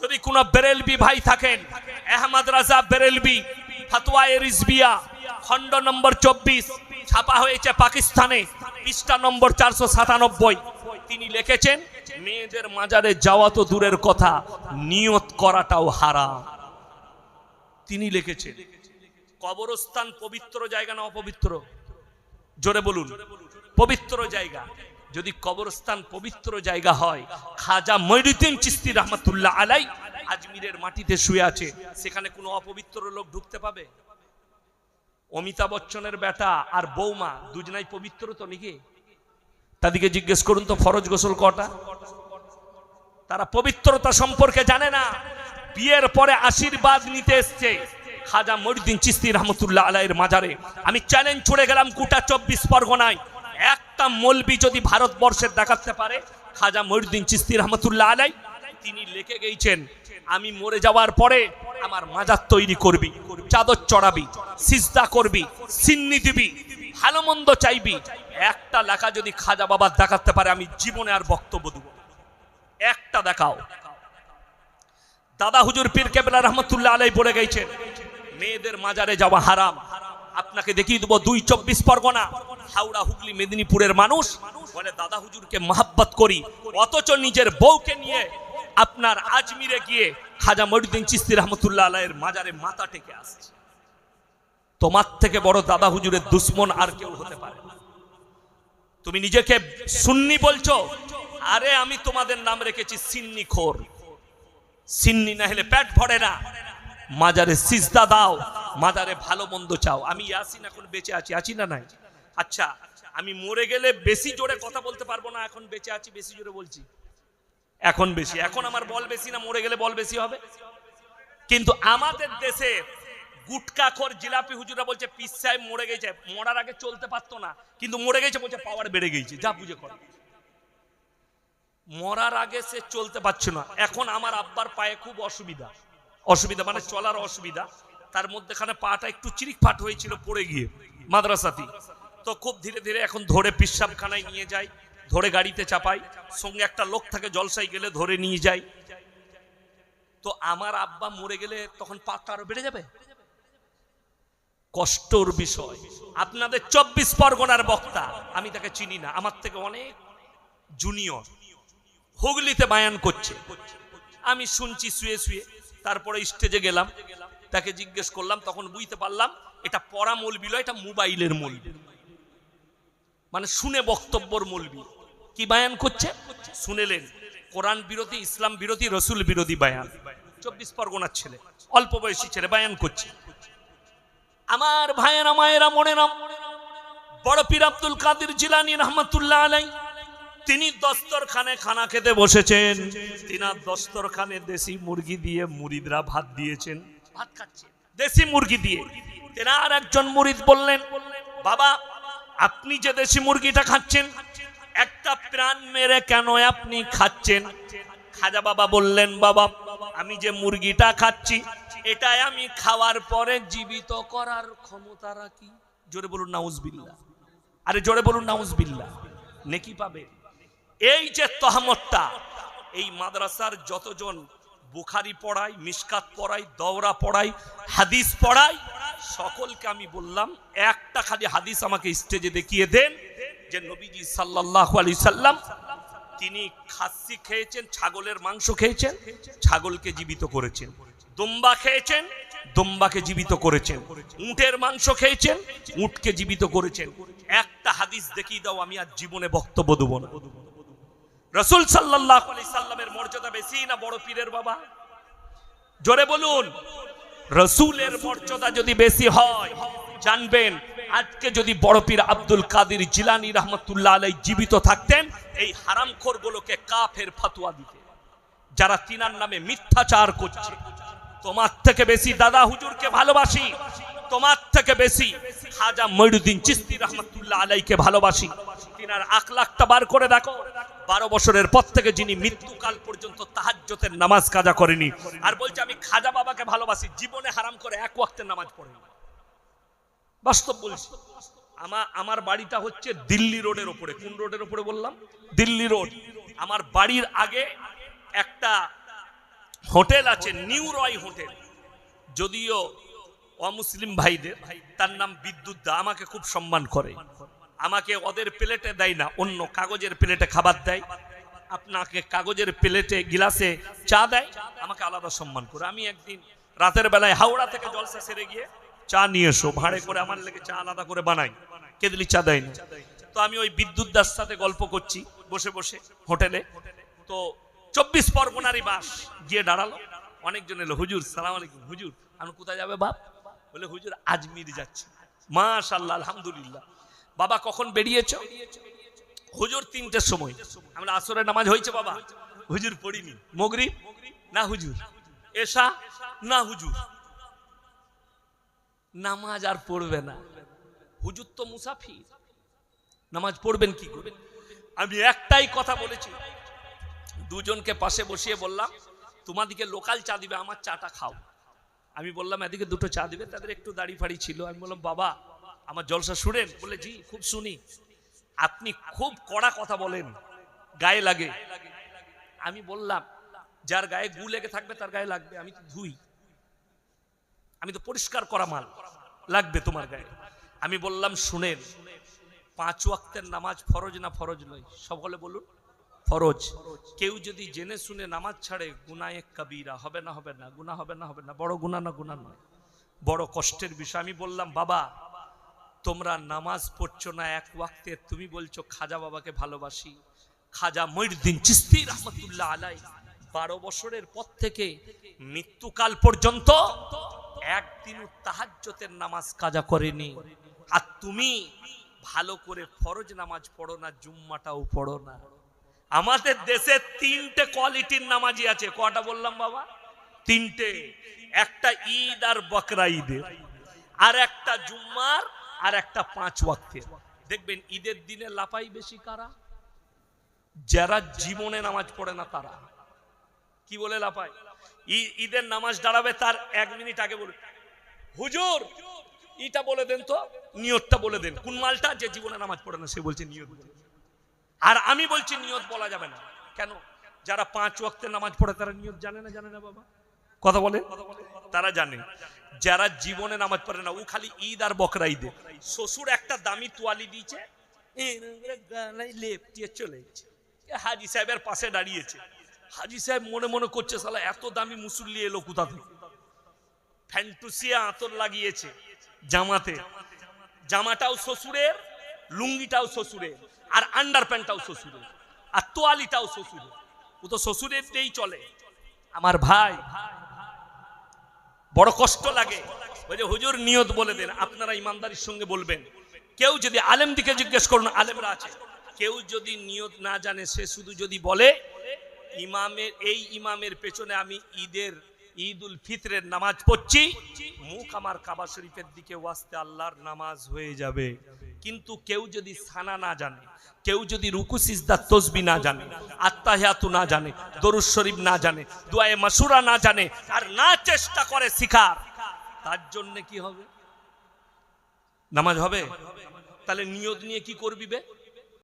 যদি কোনো বেরেলবি ভাই থাকেন, আহমদ রাজা বেরেলবি ফাতোয়ায়ে রিজবিয়া, খণ্ড নম্বর চব্বিশ, ছাপা হয়েছে পাকিস্তানে, পৃষ্ঠা নম্বর চারশো সাতানব্বই। তিনি লিখেছেন, মেয়েদের মাজারে যাওয়া তো দূরের কথা, নিয়ত করাটাও হারাম। তিনি লিখেছেন, কবরস্থান পবিত্র জায়গা না অপবিত্র? জোরে বলুন, পবিত্র জায়গা। যদি কবরস্থান পবিত্র জায়গা হয়, খাজা মঈনুদ্দিন চিস্তি রহমতুল্লাহ আলাই আজমিরের মাটিতে শুয়ে আছে, সেখানে কোনো অপবিত্র লোক ঢুকতে পাবে? অমিতাভ বচ্চনের বেটা আর বৌমা দুজনাই পবিত্র তো নাকি? তাদেরকে জিজ্ঞেস করুন তো, ফরজ গোসল কটা? তারা পবিত্রতা সম্পর্কে জানে না। বিয়ের পরে আশীর্বাদ নিতে এসছে খাজা মরিদ্দিন চিস্তি রহমতুল্লাহ আলাইয়ের মাজারে। আমি চ্যালেঞ্জ ছুড়ে গেলাম গোটা চব্বিশ পরগনায়। একটা মলবি যদি ভারতবর্ষের দেখাতে পারে, খাজা মরিদ্দিন চিস্তি রহমতুল্লাহ আলাই, তিনি লিখে গেছেন আমি মরে যাওয়ার পরে আমার মাজার তৈরি করবি, চাদর চড়াবি, সিজদা করবি, সিন্নি দিবি ভালো মন্দ চাইবি। একটা লেখা যদি খাজা বাবার দেখাতে পারে, আমি জীবনে আর বক্তব্য দেবো। একটা দেখাও। দাদা হুজুর পীর কেবলা রহমতুল্লাহ আলাই বলে গেছেন মেয়েদের মাজারে যাওয়া হারাম। আপনাকে দেখিয়ে দেবো দুই চব্বিশ পরগনা, হাওড়া, হুগলি, মেদিনীপুরের মানুষ। বলে, দাদা হুজুরকে মহাব্বত করি। অথচ নিজের বউকে নিয়ে আপনার আজমিরে গিয়ে খাজা মরিউদ্দিন চিস্তি রহমতুল্লাহ আলাইয়ের মাজারে মাথা টেকে আসছে। তোমার থেকে বড় দাদা হুজুরের দুশ্মন আর কেউ হতে পারে না। তুমি নিজেকে সুন্নি বলছো? আরে, আমি তোমাদের নাম রেখেছি সিন্নি খোর। সিন্নি না হলে পেট ভরে না। মাজারে সিজদা দাও। মাজারে ভালো মন্দ চাও। আমি ইয়াসিন এখন বেঁচে আছি আছি না নাই? আচ্ছা আমি মরে গেলে বেশি জোরে কথা বলতে পারব না, এখন বেঁচে আছি, বেশি জোরে বলছি। এখন বেশি, এখন আমার বল বেশি না, মরে গেলে বল বেশি হবে? কিন্তু আমাদের দেশে গুটকাখোর জিলাপি হুজুরা বলছে পিস সাহেব মরে গেছে, মরার আগে চলতে পারতো না, কিন্তু মরে গেছে বলছে পাওয়ার বেড়ে গেছে, যা বুঝে কর। মরার আগে সে চলতে পারছে না, এখন আমার আব্বার পায়ে খুব অসুবিধা। অসুবিধা মানে চলার অসুবিধা। তার মধ্যেখানে পাটা একটু চিরিক ফাট হয়েছিল পড়ে গিয়ে মাদ্রাসাতি তো খুব ধীরে ধীরে এখন ধরে পিসাবখানায় নিয়ে যায়, ধরে গাড়িতে চাপাই সঙ্গে একটা লোক থাকে জলসাই গেলে ধরে নিয়ে যাই তো আমার আব্বা মরে গেলে তখন পাটা আরও বেড়ে যাবে? কষ্টর বিষয়। আপনাদের চব্বিশ পরগনার বক্তা, আমি তাকে চিনি না, আমার থেকে অনেক জুনিয়র। হুগলিতে বায়ান করছে। আমি শুনছি, শুয়ে শুয়ে। তারপরে স্টেজে গেলাম। তাকে জিজ্ঞেস করলাম, তখন বুঝতে পারলাম এটা পড়া মলবি লয় এটা মোবাইলের মলবি। মানে শুনে বক্তব্যর মলবি। কি বায়ান করছে? শুনেলেন, কোরআন বিরোধী, ইসলাম বিরোধী, রসুল বিরোধী বায়ান। চব্বিশ পরগনার ছেলে, অল্প বয়সী ছেলে, বায়ান করছে। আমার ভাইয়েরা, মায়েরা মনে নাম বড় পীর আব্দুল কাদের জিলানি রহমতুল্লাহ আলাই তিনি দস্তরখানে খানা খেতে বসেছেন। তিনার দস্তরখানে দেশি মুরগি দিয়ে মুরিদরা ভাত দিয়েছেন। দেশি মুরগি দিয়ে। তেনার একজন মুরিদ বললেন, বাবা, আপনি যে দেশি মুরগিটা খাচ্ছেন, একটা প্রাণ মেরে কেন আপনি খাচ্ছেন? খাজা বাবা বললেন, বাবা, আমি যে মুরগিটা খাচ্ছি, এটাই আমি খাওয়ার পরে জীবিত করার ক্ষমতা রাখি। জোরে বলুন নাউজবিল্লা আরে, জোরে বলুন নাউজবিল্লা নেকি পাবে। এই যে তহমতটা, এই মাদ্রাসার যতজন বুখারি পড়াই মিসকাত পড়াই দৌরা পড়াই, হাদিস পড়াই, সকলকে আমি বললাম, একটা খালি হাদিস আমাকে স্টেজে দেখিয়ে দেন যে নবীজি সাল্লাল্লাহু আলাইহি সাল্লাম তিনি খাসি খেয়েছেন, ছাগলের মাংস খেয়েছেন, ছাগলকে জীবিত করেছেন। দুম্বা খেয়েছেন, দুম্বাকে জীবিত করেছেন। উটের মাংস খেয়েছেন, উটকে জীবিত করেছেন। একটা হাদিস দেখিয়ে দাও, আমি আর জীবনে বক্তব্য দেবো না। রসুল সাল্লাহ সাল্লামের মর্যাদা বেশি না বড় পীরের বাবা? জোরে বলুন, রসুলের মর্যাদা যদি বেশি হয়, জানবেন আজকে যদি বড় পীর আব্দুল কাদির জিলানি রহমতুল্লাহ আলাই জীবিত থাকতেন, এই হারামখোর গুলোকে কাফের ফাতুয়া দিতে। যারা তিনার নামে মিথ্যাচার করছে। তোমার থেকে বেশি দাদা হুজুরকে ভালোবাসি। তোমার থেকে বেশি খাজা মইনুদ্দিন চিস্তি রহমতুল্লাহ আলাইকে ভালোবাসি। তিনার আখলাখটা বার করে দেখো বারো বছরের পর থেকে যিনি মৃত্যুকাল পর্যন্ত তাহাজ্জতের নামাজ কাজা করেনি। আর বলছে, আমি খাজা বাবাকে ভালোবাসি, জীবনে হারাম করে এক ওয়াক্তের নামাজ পড়েনি বাস্তব বলছি। আমার আমার বাড়িটা হচ্ছে দিল্লি রোডের ওপরে। কোন রোডের ওপরে বললাম? দিল্লি রোড। আমার বাড়ির আগে একটা হোটেল আছে নিউ রয় হোটেল। যদিও অমুসলিম ভাইদের, তার নাম বিদ্যুৎ দা, আমাকে খুব সম্মান করে। আমাকে ওদের প্লেটে দেয় না, অন্য কাগজের প্লেটে খাবার দেয়। আপনাকে কাগজের প্লেটে, গিলাসে চা দেয়, আমাকে আলাদা সম্মান করে। আমি একদিন রাতের বেলায় হাওড়া থেকে জলসা সেরে গিয়ে চা নিয়ে এসো, ভাড়ে করে আমার লেগে চা আলাদা করে বানাই। কেদলি চা দেয় না তো আমি ওই বিদ্যুৎ দাস সাথে গল্প করছি, বসে বসে হোটেলে। তো চব্বিশ পরগনারই বাস গিয়ে দাঁড়াল। অনেকজন এলো, হুজুর, সালাম আলাইকুম, হুজুর, আমি কোথায় যাবে বাপ? বলে, হুজুর, আজমির যাচ্ছি। মাশাল্লাহ আলহামদুলিল্লাহ। বাবা কখন বেরিয়েছ? হুজুর তিনটের সময়। আমরা আসরের নামাজ হয়েছে বাবা। হুজুর পড়িনি। মগরি না হুজুর। এসা না হুজুর। নামাজ আর পড়বে না। হুজুর তো মুসাফির। নামাজ পড়বেন কি করে? আমি একটাই কথা বলেছি। দুজনকে পাশে বসিয়ে বললাম তোমাদিকে লোকাল চা দিবে আমার চাটা খাও। আমি বললাম এদিকে দুটো চা দিবে তাদের একটু দাড়ি ফাড়ি ছিল। আমি বললাম বাবা আমার জলসা শুনেন? বলে, জি, খুব শুনি। আপনি খুব কড়া কথা বলেন। গায়ে লাগে। আমি বললাম, যার গায়ে গু লেগে থাকবে, তার গায়ে লাগবে। আমি তো ধুই। আমি তো পরিষ্কার করা মাল। লাগবে তোমার গায়ে। আমি বললাম, শুনেন, পাঁচ ওয়াক্তের নামাজ ফরজ না ফরজ নয়? সকলে বলুন। ফরজ। কেউ যদি জেনে শুনে নামাজ ছাড়ে, গুনায়ে কবিরা। হবে না হবে না গুনা হবে না হবে না। বড় গুনাহ না, গুনাহ নয়। বড় কষ্টের বিষয়। আমি বললাম, বাবা তোমরা নামাজ পড়ছো না এক ওয়াক্তে, তুমি বলছো, খাজা বাবাকে ভালোবাসি। খাজা মঈনুদ্দিন চিস্তি রহমতুল্লাহ আলাই বারো বছরের পর থেকে মৃত্যুকাল পর্যন্ত একদিন তাহাজ্জতের নামাজ কাজা করেনি। আর তুমি ভালো করে ফরজ নামাজ পড়ো না, জুম্মাটাও পড়ো না। আমাদের দেশে তিনটে কোয়ালিটির নামাজি আছে। কটা বললাম বাবা? তিনটে। একটা ঈদ আর বকরা ঈদের। আর একটা জুম্মার আর একটা পাঁচ ওয়াক্তের। দেখবেন ঈদের দিনে লাপাই বেশি কারা? যারা জীবনে নামাজ পড়ে না তারা। কি বলে লাপাই ঈদের নামাজ দাঁড়াবে তার এক মিনিট আগে বলে, হুজুর, ইটা বলে দেন তো, নিয়তটা বলে দেন। কোন মালটা? যে জীবনে নামাজ পড়ে না, সে বলছে নিয়ত। আর আমি বলছি নিয়ত বলা যাবে না। কেন? যারা পাঁচ ওয়াক্তের নামাজ পড়ে তারা নিয়ত জানে না জানে না বাবা? কথা বলে তারা জানে। যারা জীবনে নামাজ পড়ে না, ও খালি ঈদ আর বকরা ঈদে শ্বশুর একটা দামি তোয়ালি দিয়েছে চলে গেছে। হাজি সাহেবের পাশে দাঁড়িয়েছে। হাজি সাহেব মনে মনে করছে সালা এত দামি এলো কোথা থেকে? ফ্যান্টুসিয়া আতর লাগিয়েছে জামাতে। জামাটাও শ্বশুরের, লুঙ্গিটাও শ্বশুরের, আর আন্ডার প্যান্টটাও শ্বশুরের, আর তোয়ালিটাও শ্বশুরের। ও তো শ্বশুরের চলে। আমার ভাই বড় কষ্ট লাগে। ওই যে হুজুর, নিয়ত বলে দেন, আপনারা ইমানদারির সঙ্গে বলবেন। কেউ যদি আলেম দিকে জিজ্ঞেস করুন, আলেমরা আছে। কেউ যদি নিয়ত না জানে, সে শুধু যদি বলে, ইমামের, এই ইমামের পেছনে আমি ঈদের ঈদ উল ফিতরের নামাজ পড়ছি, মুখ আমার কাবা শরীফের দিকে ওয়াস্তে আল্লাহর নামাজ হয়ে যাবে। কিন্তু কেউ যদি সানা না জানে, কেউ যদি রুকু, সিজদা, তসবি না জানে আত্মাহিয়াতু না জানে, দরুদ শরীফ না জানে, দুয়ায়ে মাসুরা না জানে, আর না চেষ্টা করে শিখার, তার জন্য কি হবে? নামাজ হবে? তাহলে নিয়ত নিয়ে কি করবি বে?